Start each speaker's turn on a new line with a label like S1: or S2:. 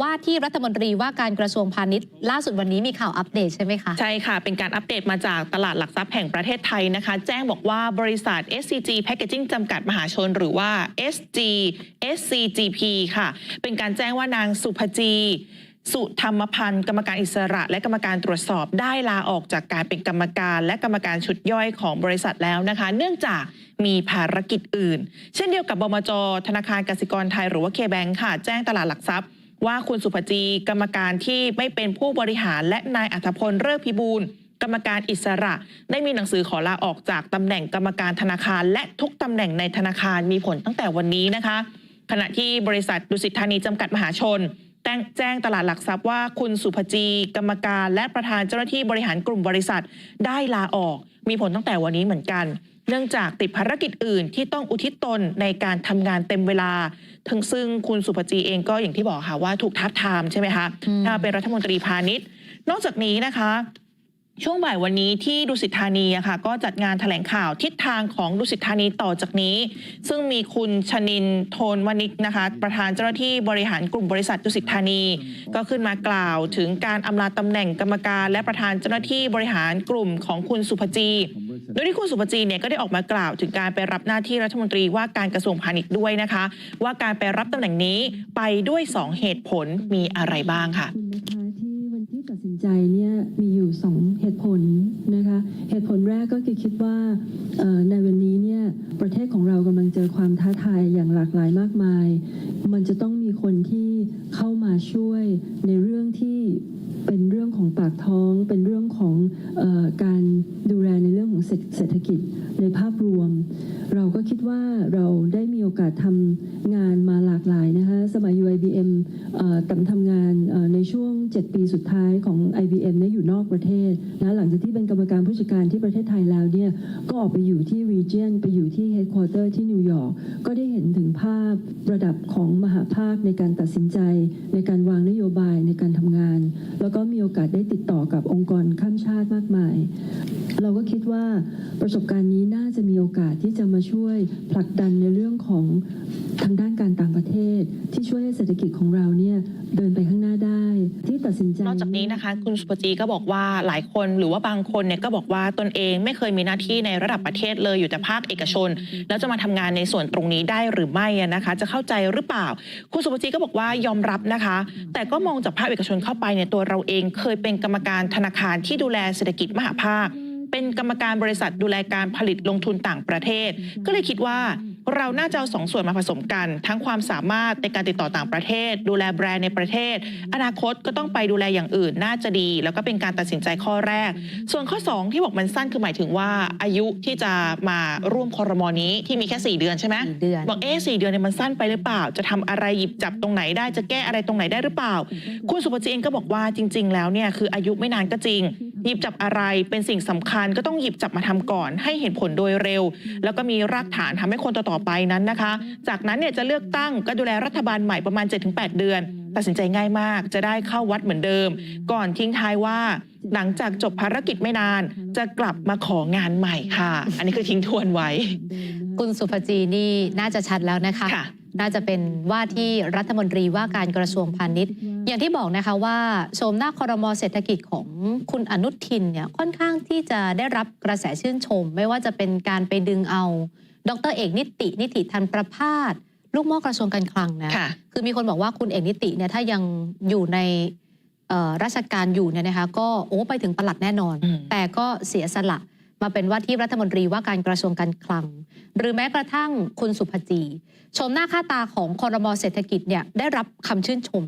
S1: ว่าที่รัฐมนตรีว่าการกระทรวงพาณิชย์ ล่าสุดวันนี้มีข่าวอัปเดตใช่ไหมคะ
S2: ใช่ค่ะ เป็นการอัปเดตมาจากตลาดหลักทรัพย์แห่งประเทศไทยนะคะ แจ้งบอกว่าบริษัท SCG Packaging จำกัดมหาชน หรือว่า SG SCGP ค่ะ เป็นการแจ้งว่านางสุภจีสุธรรมพันธ์กรรมการอิสระ และกรรมการตรวจสอบได้ลาออกจากการเป็นกรรมการ และกรรมการชุดย่อยของบริษัทแล้วนะคะ เนื่องจากมีภารกิจอื่น เช่นเดียวกับบมจธนาคารกสิกรไทยหรือว่าเคแบงค่ะ แจ้งตลาดหลักทรัพย์ ว่าคุณสุภจีกรรมการที่ไม่เป็นผู้บริหารและนายอัธพลเลิกพิบูลกรรมการอิสระ ได้มีหนังสือขอลาออกจากตำแหน่งกรรมการธนาคาร และทุกตำแหน่งในธนาคารมีผลตั้งแต่วันนี้นะคะ ขณะที่บริษัทดุสิตธานีจำกัดมหาชน แจ้งแจ้งตลาดหลักทรัพย์ว่าคุณสุภจีกรรมการและประธานเจ้าหน้าที่บริหารกลุ่มบริษัท ได้ลาออก มีผลตั้งแต่วันนี้เหมือนกัน เนื่องจากติดภารกิจอื่นที่ต้องอุทิศตนในการทำงานเต็มเวลา ทั้งซึ่งคุณสุภจีเองก็อย่างที่บอกค่ะว่าถูกทับทามใช่ไหมคะ
S1: อืม
S2: ถ้าเป็นรัฐมนตรีพาณิชย์ นอกจากนี้นะคะ ช่วงบ่ายวันนี้ที่ดุสิตธานีอะค่ะก็จัดงานแถลงข่าวทิศทางของดุสิตธานีต่อจากนี้ ซึ่งมีคุณชนินโทนวณิกนะคะประธานเจ้าหน้าที่บริหารกลุ่มบริษัทดุสิตธานี ก็ขึ้นมากล่าวถึงการอำลาตำแหน่งกรรมการและประธานเจ้าหน้าที่บริหารกลุ่มของคุณสุภจี โดยที่คุณสุภจีเนี่ยก็ได้ออกมากล่าวถึงการไปรับหน้าที่รัฐมนตรีว่าการกระทรวงพาณิชย์ด้วยนะคะ ว่าการไปรับตำแหน่งนี้ไปด้วย 2 เหตุผลมีอะไรบ้างค่ะ
S3: ใจเนี่ยมีอยู่สองเหตุผลนะคะเหตุผลแรกก็คือคิดว่าในวันนี้เนี่ยประเทศของเรากำลังเจอความท้าทายอย่างหลากหลายมากมาย มันจะต้องมีคนที่เข้ามาช่วยในเรื่องที่เป็นเรื่องของปากท้อง เป็นเรื่องของออการดูแลในเรื่องของเศรษฐกิจในภาพรวม เราก็คิดว่าเราได้มีโอกาสทำงานมาหลากหลายนะคะสมัย UIBM เอ่อตำทำงาน ช่วง 7 ปีสุดท้ายของ IBM เนี่ยอยู่นอกประเทศนะหลังจากที่เป็นกรรมการผู้จัดการที่ประเทศไทยแล้วเนี่ยก็ออกไปอยู่ที่ region ไปอยู่ที่ headquarter ที่นิวยอร์กก็ได้เห็นถึงภาพระดับของมหาภาคในการตัดสินใจ ในการวางนโยบายในการทำงาน แล้วก็มีโอกาสได้ติดต่อกับองค์กรข้ามชาติมากมาย เราก็คิดว่าประสบการณ์นี้น่าจะมีโอกาสที่ ช่วยผลักดันในเรื่องของทางด้านการต่างประเทศ ที่ช่วยให้เศรษฐกิจของเราเนี่ยเดินไปข้างหน้าได้ ที่ตัดสินใจ
S2: นอกจากนี้นะคะ คุณสุภจีก็บอกว่าหลายคนหรือว่าบางคนเนี่ยก็บอกว่าตนเองไม่เคยมีหน้าที่ในระดับประเทศเลยอยู่แต่ภาคเอกชน แล้วจะมาทำงานในส่วนตรงนี้ได้หรือไม่นะคะ จะเข้าใจหรือเปล่า คุณสุภจีก็บอกว่ายอมรับนะคะ แต่ก็มองจากภาคเอกชนเข้าไปเนี่ยตัวเราเองเคยเป็นกรรมการธนาคารที่ดูแลเศรษฐกิจมหาภาค เป็นกรรมการบริษัทดูแลการผลิตลงทุนต่างประเทศ ก็เลยคิดว่า เราน่าจะเอาสองส่วนมาผสมกัน ทั้งความสามารถในการติดต่อต่างประเทศ ดูแลแบรนด์ในประเทศ อนาคตก็ต้องไปดูแลอย่างอื่นน่าจะดี แล้วก็เป็นการตัดสินใจข้อแรก ส่วนข้อ 2 ที่บอกมันสั้นคือหมายถึงว่าอายุที่จะมาร่วมคอรมอนี้ที่มีแค่ 4 เดือนใช่ไหม
S1: สี่เดือน
S2: บอกเอ๊ะสเดือนเนี่ยมันสั้นไปหรือเปล่า จะทำอะไรหยิบจับตรงไหนได้จะแก้อะไรตรงไหนได้หรือเปล่า คุณสุภจีเองก็บอกว่าจริง ๆ แล้วเนี่ยคืออายุไม่นานก็จริง หยิบจับอะไรเป็นสิ่งสำคัญก็ต้องหยิบจับมาทำก่อน ให้เห็นผลโดยเร็ว แล้วก็มีรากฐานทำให้คนต่อๆไปนั้นนะคะ จากนั้นเนี่ยจะเลือกตั้งก็ดูแลรัฐบาลใหม่ประมาณ 7-8 เดือน ตัดสินใจง่ายมาก จะได้เข้าวัดเหมือนเดิม ก่อนทิ้งท้ายว่า หลังจากจบภารกิจไม่นาน จะกลับมาของานใหม่ค่ะ อันนี้คือทิ้งทวนไว้
S1: คุณสุภจีนี่น่าจะชัดแล้วนะคะ
S2: ค่ะ
S1: น่าจะเป็นว่าที่รัฐมนตรีว่าการกระทรวงพาณิชย์ อย่างที่บอกนะคะว่าโฉมหน้าคอรมอเศรษฐกิจของคุณอนุทินเนี่ยค่อนข้างที่จะได้รับกระแสชื่นชม ไม่ว่าจะเป็นการไปดึงเอา ดรเอกนิติ นิติทันประพาสลูกหม้อกระทรวงการคลังนะ
S2: ค่ะ
S1: คือมีคนบอกว่าคุณเอกนิติเนี่ยถ้ายังอยู่ในเอ่อราชการอยู่เนี่ยนะคะ ก็โอ้ไปถึงประหลัดแน่นอน
S2: อืม
S1: แต่ก็เสียสละมาเป็นว่าที่รัฐมนตรีว่าการกระทรวงการคลัง หรือแม้กระทั่งคุณสุภจี ชมหน้าค่าตาของคอรมอเศรษฐกิจเนี่ยได้รับคำชื่นชม